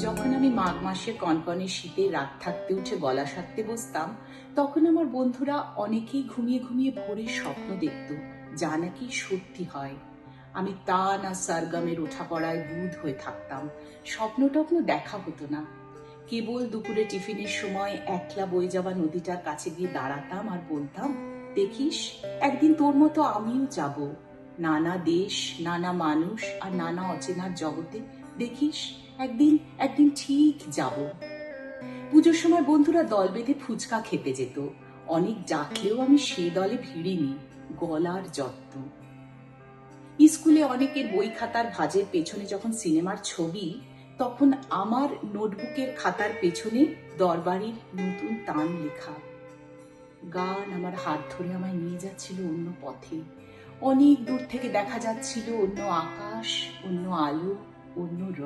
যখন আমি মাঘ মাসে কনকনে শীতে রাত থাকতে উঠে গলা সারতে বসতাম, তখন আমার বন্ধুরা অনেকেই ঘুমিয়ে ঘুমিয়ে ভোরের স্বপ্ন দেখত, যা নাকি সত্যি হয়। আমি তান আর সারগামের ওঠা পড়ায় বুধ হয়ে থাকতাম। স্বপ্ন টপ্ন দেখা হতো না। কেবল দুপুরে টিফিনের সময় একলা বয়ে যাওয়া নদীটার কাছে গিয়ে দাঁড়াতাম আর বলতাম, দেখিস, একদিন তোর মতো আমিও যাব। নানা দেশ, নানা মানুষ আর নানা অচেনার জগতে দেখিস, একদিন একদিন ঠিক যাব। পুজোর সময় বন্ধুরা দল বেঁধে ফুচকা খেতে যেত। অনেক ডাকলেও আমি সে দলে ভিড়িনি, গলার যত্ন। স্কুলে অনেকের বই খাতার ভাজের পেছনে যখন সিনেমার ছবি, তখন আমার নোটবুকের খাতার পেছনে দরবারির নতুন তান লেখা। গান আমার হাত ধরে আমায় নিয়ে যাচ্ছিল অন্য পথে। অনেক দূর থেকে দেখা যাচ্ছিল অন্য আকাশ, অন্য আলো। অন্য রং